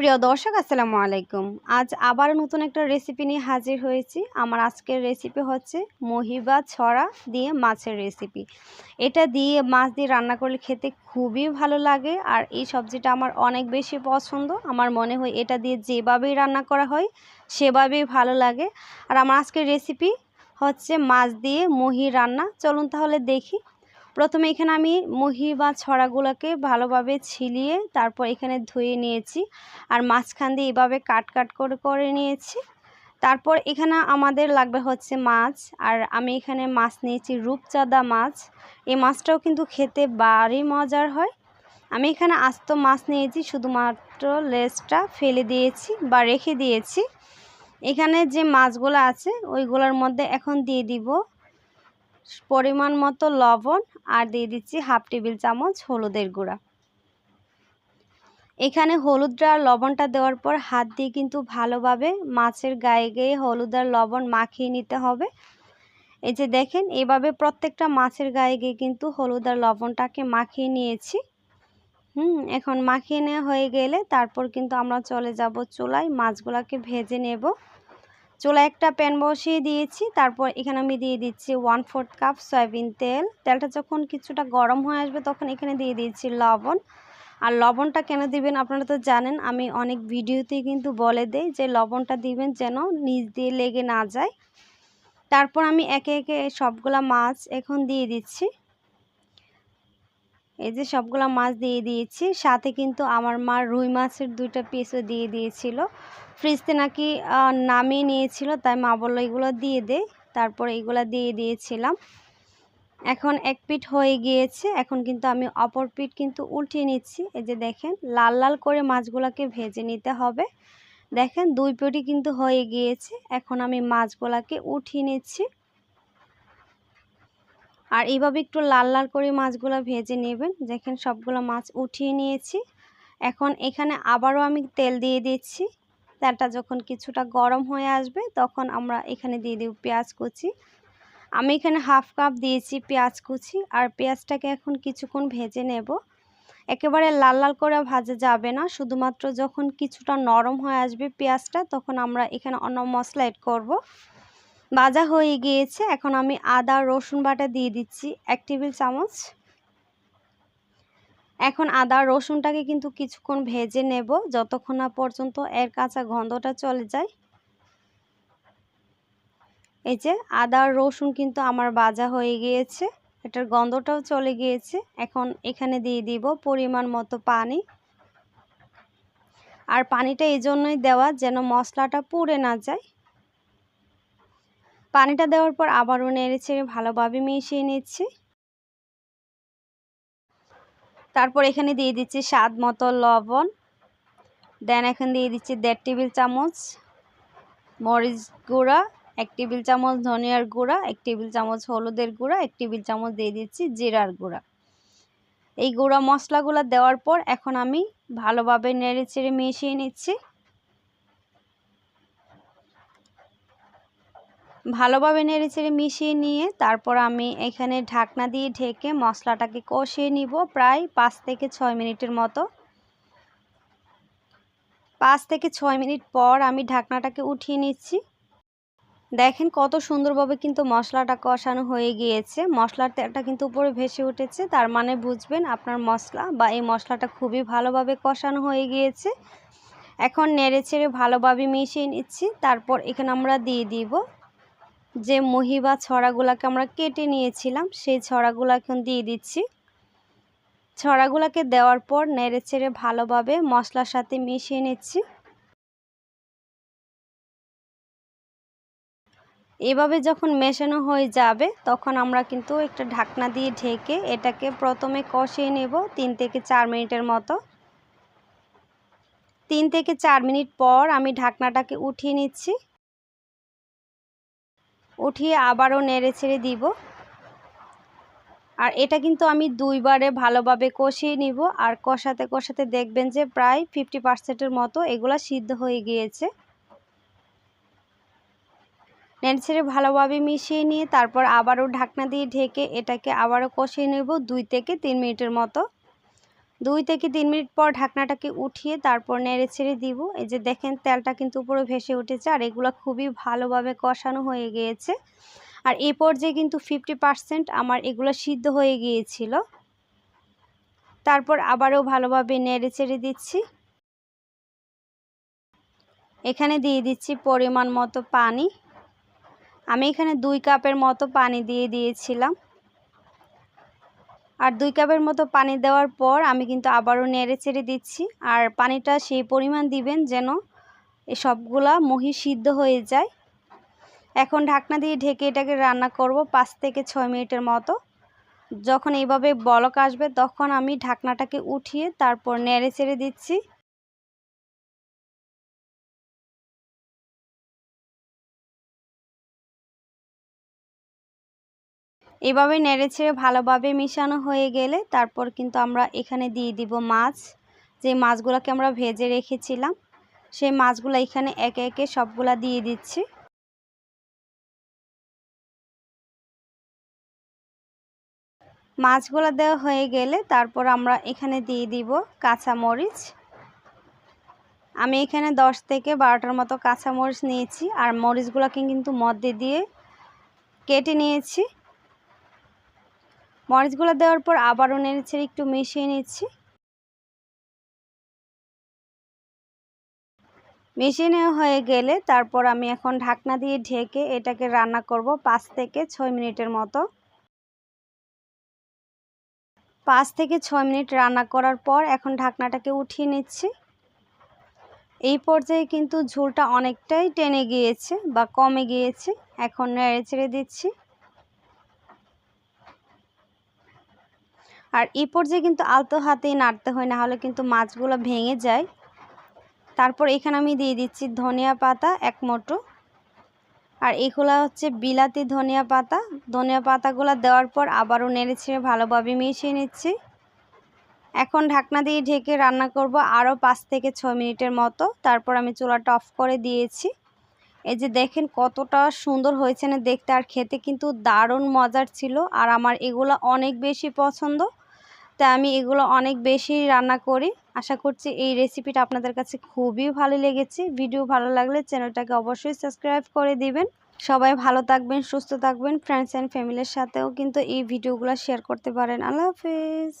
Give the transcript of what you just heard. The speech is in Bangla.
প্রিয় দর্শক, আসসালামু আলাইকুম। আজ আবার নতুন একটা রেসিপি নিয়ে হাজির হয়েছি। আমার আজকের রেসিপি হচ্ছে মহিবা ছড়া দিয়ে মাছের রেসিপি এটা দিয়ে মাছ দিয়ে রান্না করলে খেতে খুবই ভালো লাগে আর এই সবজিটা আমার অনেক বেশি পছন্দ। আমার মনে হয় এটা দিয়ে যেভাবেই রান্না করা হয়, সেভাবেই ভালো লাগে। আর আমার আজকের রেসিপি হচ্ছে মাছ দিয়ে মহি রান্না। চলুন তাহলে দেখি প্রথমে এখানে আমি মহি বা ছড়াগুলোকে ভালোভাবে ছিলিয়ে তারপর এখানে ধুয়ে নিয়েছি আর মাঝখান দিয়ে এভাবে কাট কাট করে করে নিয়েছি। তারপর এখানে আমাদের লাগবে হচ্ছে মাছ আর আমি এখানে মাছ নিয়েছি, রূপচাঁদা মাছ। এই মাছটাও কিন্তু খেতে বাড়ি মজার হয়। আমি এখানে আস্ত মাছ নিয়েছি, শুধুমাত্র লেজটা ফেলে দিয়েছি বা রেখে দিয়েছি। এখানে যে মাছগুলো আছে, ওইগুলোর মধ্যে এখন দিয়ে দিব পরিমাণ মতো লবণ আর দিয়ে দিচ্ছি হাফ টেবিল চামচ হলুদের গুঁড়া। এখানে হলুদ আর লবণটা দেওয়ার পর হাত দিয়ে কিন্তু ভালোভাবে মাছের গায়ে গায়ে হলুদ আর লবণ মাখিয়ে নিতে হবে। এই যে দেখেন, এভাবে প্রত্যেকটা মাছের গায়ে গিয়ে কিন্তু হলুদ আর লবণটাকে মাখিয়ে নিয়েছি। হুম, এখন মাখিয়ে নেওয়া হয়ে গেলে তারপর কিন্তু আমরা চলে যাব চুলায়। মাছগুলোকে ভেজে নেব। চুলা একটা প্যান বসিয়ে দিয়েছি। তারপর এখানে আমি দিয়ে দিচ্ছি ওয়ান ফোর্থ কাপ সয়াবিন তেল। তেলটা যখন কিছুটা গরম হয়ে আসবে তখন এখানে দিয়ে দিচ্ছি লবণ। আর লবণটা কেন দিবেন আপনারা তো জানেন, আমি অনেক ভিডিওতে কিন্তু বলে দেই যে লবণটা দিবেন যেন নিচ দিয়ে লেগে না যায়। তারপর আমি একে একে সবগুলা মাছ এখন দিয়ে দিচ্ছি। এই যে সবগুলো মাছ দিয়ে দিয়েছি। সাথে কিন্তু আমার মা রুই মাছের দুইটা পিসও দিয়ে দিয়েছিল। ফ্রিজতে নাকি নামিয়ে নিয়েছিল, তাই মা বলল এগুলো দিয়ে দে। তারপর এগুলো দিয়ে দিয়েছিলাম। এখন এক পিঠ হয়ে গিয়েছে। এখন কিন্তু আমি অপর পিঠ কিন্তু উল্টিয়ে নিচ্ছি। এই যে দেখেন, লাল লাল করে মাছগুলোকে ভেজে নিতে হবে। দেখেন, দুই পিঠই কিন্তু হয়ে গিয়েছে। এখন আমি মাছগুলোকে উঠিয়ে নিচ্ছি। আর এইভাবে একটু লাল লাল করে মাছগুলো ভেজে নেবেন। দেখেন সবগুলো মাছ উঠিয়ে নিয়েছি। এখন এখানে আবারও আমি তেল দিয়ে দিচ্ছি। তেলটা যখন কিছুটা গরম হয়ে আসবে তখন আমরা এখানে দিয়ে দিব পেঁয়াজ কুচি। আমি এখানে হাফ কাপ দিয়েছি পেঁয়াজ কুচি আর পেঁয়াজটাকে এখন কিছুক্ষণ ভেজে নেব। একেবারে লাল লাল করে ভাজা যাবে না। শুধুমাত্র যখন কিছুটা নরম হয়ে আসবে পেঁয়াজটা তখন আমরা এখানে অন্য মশলা এড করব। ভাজা হয়ে গিয়েছে। এখন আমি আদা, রসুন বাটা দিয়ে দিচ্ছি, এক টেবিল চামচ। এখন আদা, রসুনটাকে কিন্তু কিছুক্ষণ ভেজে নেব, যতক্ষণ না পর্যন্ত এর কাঁচা গন্ধটা চলে যায়। এই যে, আদা রসুন কিন্তু আমার বাজা হয়ে গিয়েছে, এটার গন্ধটাও চলে গিয়েছে। এখন এখানে দিয়ে দিব পরিমাণ মতো পানি। আর পানিটা এই জন্যই দেওয়া, যেন মশলাটা পুড়ে না যায়। পানিটা দেওয়ার পর আবারও নেড়ে ছেড়ে ভালোভাবে মিশিয়ে নিচ্ছি। তারপর এখানে দিয়ে দিচ্ছি স্বাদ মতো লবণ। দেন এখানে দিয়ে দিচ্ছি দেড় টেবিল চামচ মরিচ গুঁড়া, এক টেবিল চামচ ধনিয়ার গুঁড়া, এক টেবিল চামচ হলুদের গুঁড়া, এক টেবিল চামচ দিয়ে দিচ্ছি জিরার গুঁড়া। এই গুঁড়া মশলাগুলো দেওয়ার পর এখন আমি ভালোভাবে নেড়ে চেড়ে মিশিয়ে নিচ্ছি। ভালোভাবে নেড়ে চেড়ে মিশিয়ে নিয়ে তারপর আমি এখানে ঢাকনা দিয়ে ঢেকে মশলাটাকে কষিয়ে নিব প্রায় পাঁচ থেকে ছয় মিনিটের মতো। পাঁচ থেকে ছয় মিনিট পর আমি ঢাকনাটাকে উঠিয়ে নিচ্ছি। দেখেন কত সুন্দরভাবে কিন্তু মশলাটা কষানো হয়ে গিয়েছে। মশলার তেলটা কিন্তু উপরে ভেসে উঠেছে। তার মানে বুঝবেন আপনার মশলা বা এই মশলাটা খুবই ভালোভাবে কষানো হয়ে গিয়েছে। এখন নেড়ে ছেড়ে ভালোভাবে মিশিয়ে নিচ্ছি। তারপর এখানে আমরা দিয়ে দিব যে মহি বা ছড়াগুলাকে আমরা কেটে নিয়েছিলাম, সেই ছড়াগুলো এখন দিয়ে দিচ্ছি। ছড়াগুলোকে দেওয়ার পর নেড়ে ছেড়ে ভালোভাবে মশলার সাথে মিশিয়ে নিচ্ছি। এভাবে যখন মেশানো হয়ে যাবে, তখন আমরা কিন্তু একটা ঢাকনা দিয়ে ঢেকে এটাকে প্রথমে কষিয়ে নেব তিন থেকে চার মিনিটের মতো। তিন থেকে চার মিনিট পর আমি ঢাকনাটাকে উঠিয়ে নিচ্ছি। উঠিয়ে আবারও নেড়ে ছেড়ে দিব। আর এটা কিন্তু আমি দুইবারে ভালোভাবে কষিয়ে নিব। আর কষাতে কষাতে দেখবেন যে প্রায় ফিফটি পার্সেন্টের মতো এগুলা সিদ্ধ হয়ে গিয়েছে। নেড়ে ছেড়ে ভালোভাবে মিশিয়ে নিয়ে তারপর আবারও ঢাকনা দিয়ে ঢেকে এটাকে আবারও কষিয়ে নেব দুই থেকে তিন মিনিটের মতো। দুই থেকে তিন মিনিট পর ঢাকনাটাকে উঠিয়ে তারপর নেড়ে ছেড়ে দিব। এই যে দেখেন, তেলটা কিন্তু উপরে ভেসে উঠেছে আর এগুলো খুবই ভালোভাবে কষানো হয়ে গিয়েছে। আর এই পর্যায়ে কিন্তু ফিফটি পারসেন্ট আমার এগুলো সিদ্ধ হয়ে গিয়েছিল। তারপর আবারও ভালোভাবে নেড়ে চেড়ে দিচ্ছি। এখানে দিয়ে দিচ্ছি পরিমাণ মতো পানি। আমি এখানে দুই কাপের মতো পানি দিয়ে দিয়েছিলাম। আর দুই কাপের মতো পানি দেওয়ার পর আমি কিন্তু আবারও নেড়ে ছেড়ে দিচ্ছি। আর পানিটা সেই পরিমাণ দিবেন যেন এই সবগুলা মহি সিদ্ধ হয়ে যায়। এখন ঢাকনা দিয়ে ঢেকে এটাকে রান্না করব পাঁচ থেকে ছয় মিনিটের মতো। যখন এইভাবে বলক আসবে তখন আমি ঢাকনাটাকে উঠিয়ে তারপর নেড়ে ছেড়ে দিচ্ছি। এভাবে নেড়ে ছেড়ে ভালোভাবে মিশানো হয়ে গেলে তারপর কিন্তু আমরা এখানে দিয়ে দিব মাছ। যে মাছগুলোকে আমরা ভেজে রেখেছিলাম, সেই মাছগুলো এখানে একে একে সবগুলা দিয়ে দিচ্ছি। মাছগুলো দেওয়া হয়ে গেলে তারপর আমরা এখানে দিয়ে দিব কাঁচা মরিচ আমি এখানে দশ থেকে বারোটার মতো কাঁচা মরিচ নিয়েছি, আর মরিচগুলোকে কিন্তু মধ্যে দিয়ে কেটে নিয়েছি। মরিচগুলো দেওয়ার পর আবারও নেড়েছে একটু মিশিয়ে নিচ্ছি। মিশিয়ে নেওয়া হয়ে গেলে তারপর আমি এখন ঢাকনা দিয়ে ঢেকে এটাকে রান্না করব পাঁচ থেকে ছয় মিনিটের মতো। পাঁচ থেকে ছয় মিনিট রান্না করার পর এখন ঢাকনাটাকে উঠিয়ে নিচ্ছি। এই পর্যায়ে কিন্তু ঝোলটা অনেকটাই টেনে গিয়েছে বা কমে গিয়েছে। এখন নেড়ে ছেড়ে দিচ্ছি। আর এই পর্যায়ে কিন্তু আলতো হাতেই নাড়তে হয়, না হলে কিন্তু মাছগুলো ভেঙে যায়। তারপর এখানে আমি দিয়ে দিচ্ছি ধনিয়া পাতা এক মোটো আর এগুলো হচ্ছে বিলাতি ধনিয়া পাতা। ধনিয়া পাতাগুলো দেওয়ার পর আবারও নেড়ে ছেড়ে ভালোভাবে মিশিয়ে নিচ্ছি। এখন ঢাকনা দিয়ে ঢেকে রান্না করব আরও পাঁচ থেকে ছয় মিনিটের মতো। তারপর আমি চুলাটা অফ করে দিয়েছি। এই যে দেখেন কতটা সুন্দর হয়েছে না দেখতে, আর খেতে কিন্তু দারুণ মজার ছিল। আর আমার এগুলো অনেক বেশি পছন্দ। তাই আমি এগুলো অনেক বেশি রান্না করি। আশা করছি এই রেসিপিটা আপনাদের কাছে খুবই ভালো লেগেছে। ভিডিও ভালো লাগলে চ্যানেলটাকে অবশ্যই সাবস্ক্রাইব করে দিবেন। সবাই ভালো থাকবেন, সুস্থ থাকবেন। ফ্রেন্ডস অ্যান্ড ফ্যামিলির সাথেও কিন্তু এই ভিডিওগুলো শেয়ার করতে পারেন। আল্লাহ হাফেজ।